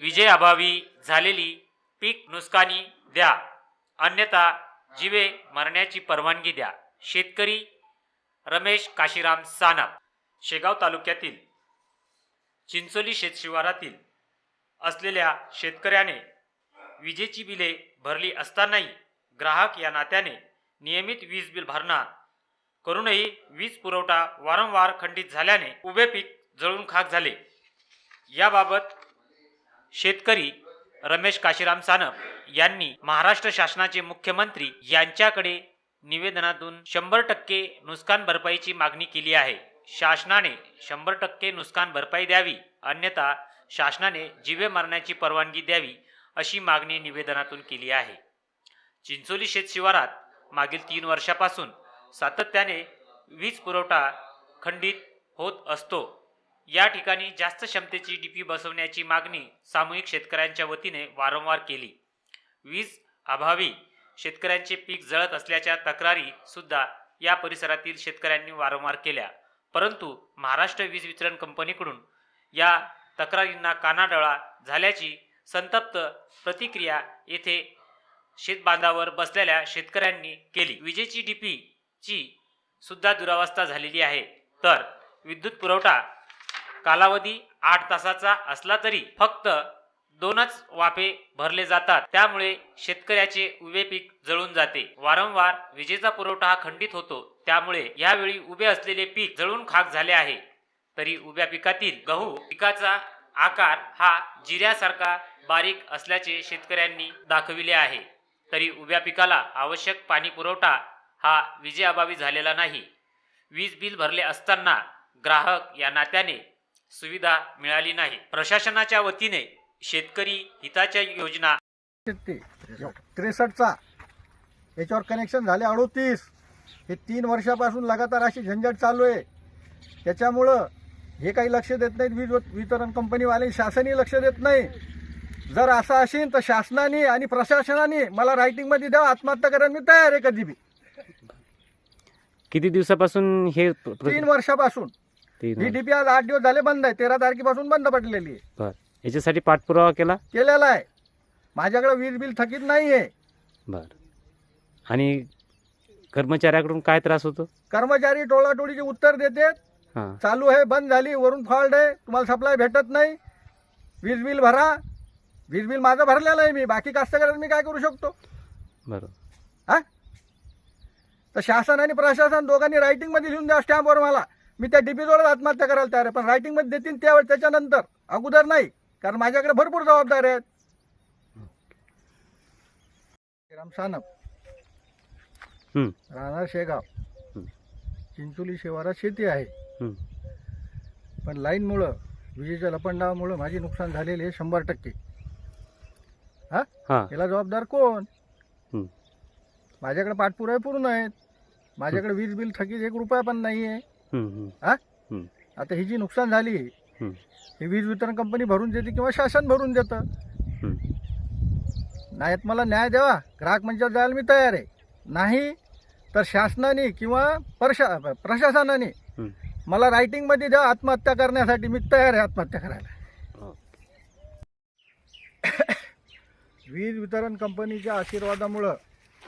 विजयाभावी झालेली पीक नुकसानी द्या. अन्यथा जीवे मरण्याची परवानगी द्या. शेतकरी रमेश काशीराम सानप शेगाव तालुक्यातील चिंचोली शेतशिवारातील असलेल्या शेतकऱ्याने विजेची बिले भरली असतानाही ग्राहक या नात्याने नियमित वीज बिल भरणा करूनही वीज पुरवठा वारंवार खंडित झाल्याने उभे पीक जळून खाक झाले. याबाबत शेतकरी रमेश काशीराम सानप यांनी महाराष्ट्र शासनाचे मुख्यमंत्री यांच्याकडे निवेदनातून शंभर टक्के नुकसान भरपाईची मागणी केली आहे. शासनाने शंभर टक्के नुकसान भरपाई द्यावी अन्यथा शासनाने जीवे मारण्याची परवानगी द्यावी अशी मागणी निवेदनातून केली आहे. चिंचोली शेतशिवारात मागील तीन वर्षापासून सातत्याने वीज पुरवठा खंडित होत असतो. या ठिकाणी जास्त क्षमतेची डीपी बसवण्याची मागणी सामूहिक शेतकऱ्यांच्या वतीने वारंवार केली. वीज अभावी शेतकऱ्यांचे पीक जळत असल्याच्या तक्रारी सुद्धा या परिसरातील शेतकऱ्यांनी वारंवार केल्या. परंतु महाराष्ट्र वीज वितरण कंपनीकडून या तक्रारींना कानाडळा झाल्याची संतप्त प्रतिक्रिया येथे शेतबांधावर बसलेल्या शेतकऱ्यांनी केली. विजेची डीपीची सुद्धा दुरावस्था झालेली आहे. तर विद्युत पुरवठा कालावधी आठ तासाचा असला तरी फक्त दोनच वाफे भरले जातात. त्यामुळे शेतकऱ्याचे उभे पीक जळून जाते. वारंवार विजेचा पुरवठा हा खंडित होतो. त्यामुळे यावेळी उभे असलेले पीक जळून खाक झाले आहे. तरी उभ्या पिकातील गहू पिकाचा आकार हा जिऱ्यासारखा बारीक असल्याचे शेतकऱ्यांनी दाखविले आहे. तरी उभ्या पिकाला आवश्यक पाणी पुरवठा हा विजेअभावी झालेला नाही. वीज बिल भरले असताना ग्राहक या नात्याने सुविधा मिळाली नाही. प्रशासनाच्या वतीने शेतकरी हिताच्या योजना त्रेसष्टचा. याच्यावर कनेक्शन झाले अडोतीस. हे तीन वर्षापासून लगातार अशी झंझट चालू आहे. त्याच्यामुळं हे काही लक्ष देत नाहीत वीज वितरण कंपनीवाले. शासनही लक्ष देत नाही. जर असं असेल तर शासनाने आणि प्रशासनाने मला रायटिंगमध्ये द्या आत्महत्या करायला मी तयार आहे कधी बी. किती दिवसापासून हे तीन वर्षापासून. तीन ही वर्ष. डीपी आज आठ दिवस झाले बंद आहे. तेरा तारखेपासून बंद पडलेली आहे. बर. याच्यासाठी पाठपुरावा केला? केलेला आहे. माझ्याकडे वीज बिल थकीत नाही आहे बर. आणि कर्मचाऱ्याकडून काय त्रास होतो? कर्मचारी टोळाटोळीचे उत्तर देतात. हां. चालू आहे बंद झाली वरून फॉल्ट आहे. तुम्हाला सप्लाय भेटत नाही. वीज बिल भरा. वीज बिल माझं भरलेलं आहे मी. बाकी कास्तकारांना मी काय करू शकतो? बरोबर. हा? तर शासन आणि प्रशासन दोघांनी रायटिंगमध्ये लिहून द्या स्टॅम्पवर मला. मी त्या डीपीजवळ आत्महत्या करायला तयार आहे. पण रायटिंगमध्ये देतील त्यावेळेस त्याच्यानंतर. अगोदर नाही कारण माझ्याकडे भरपूर जबाबदारी आहेत. राम सानप. राहणार शेगाव. हं. चिंचोली शिवारात शेती आहे. पण लाईनमुळं विजेच्या लपंडावामुळं माझी नुकसान झालेले आहे शंभर टक्के. हा? याला जबाबदार कोण. माझ्याकडे पाठपुरावे पूर्ण आहेत. माझ्याकडे वीज बिल थकीत एक रुपया पण नाही आहे हं, हं, हा? हं, आता ही जी नुकसान झाली हं, ही वीज वितरण कंपनी भरून देते किंवा शासन भरून देतं? हं. नाहीत मला न्याय द्यावा. ग्राहक मंचावर जायला मी तयार आहे. नाही तर शासनाने किंवा प्रशा प्रशासनाने हं. मला रायटिंगमध्ये द्या आत्महत्या करण्यासाठी मी तयार आहे आत्महत्या करायला. वीज वितरण कंपनीच्या आशीर्वादामुळं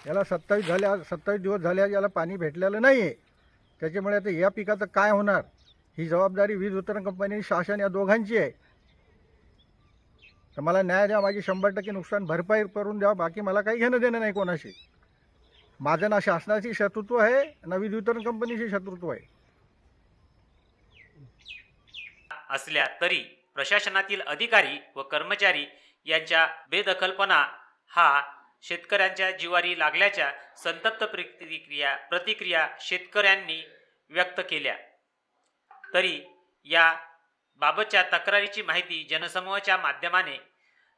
याला सत्तावीस झाल्या सत्तावीस दिवस झाल्या याला पाणी भेटलेलं नाही आहे त्याच्यामुळे आता या पिकाचं काय होणार? ही जबाबदारी वीज वितरण कंपनी शासन या दोघांची आहे. तर मला न्याय द्या माझी शंभर टक्के नुकसान भरपाई करून द्या बाकी मला काही घेणं देणं नाही कोणाशी. माझं ना शासनाची शत्रुत्व आहे ना वीज वितरण कंपनीशी शत्रुत्व आहे. असल्या तरी प्रशासनातील अधिकारी व कर्मचारी यांच्या बेदखलपणा हा शेतकऱ्यांच्या जिवारी लागल्याच्या संतप्त प्रतिक्रिया प्रतिक्रिया शेतकऱ्यांनी व्यक्त केल्या. तरी या बाबतच्या तक्रारीची माहिती जनसमूहाच्या माध्यमाने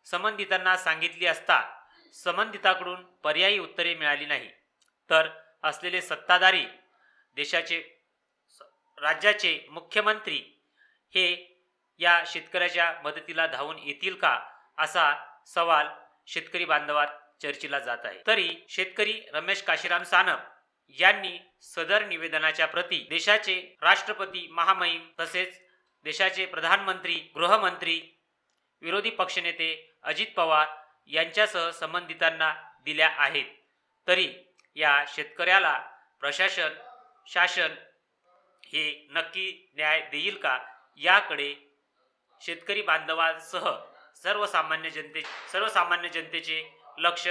संबंधितांना सांगितली असता संबंधिताकडून पर्यायी उत्तरे मिळाली नाही. तर असलेले सत्ताधारी देशाचे राज्याचे मुख्यमंत्री हे या शेतकऱ्याच्या मदतीला धावून येतील का असा सवाल शेतकरी बांधवात चर्चेला जात आहे. तरी शेतकरी रमेश काशीराम सानप यांनी सदर निवेदनाच्या प्रती देशाचे राष्ट्रपती महामहिम तसेच देशाचे प्रधानमंत्री गृहमंत्री विरोधी पक्षनेते अजित पवार यांच्यासह संबंधितांना दिल्या आहेत. तरी या शेतकऱ्याला प्रशासन शासन हे नक्की न्याय देईल का? याकडे शेतकरी बांधवांसह सर्वसामान्य जनते सर्वसामान्य जनतेचे लक्ष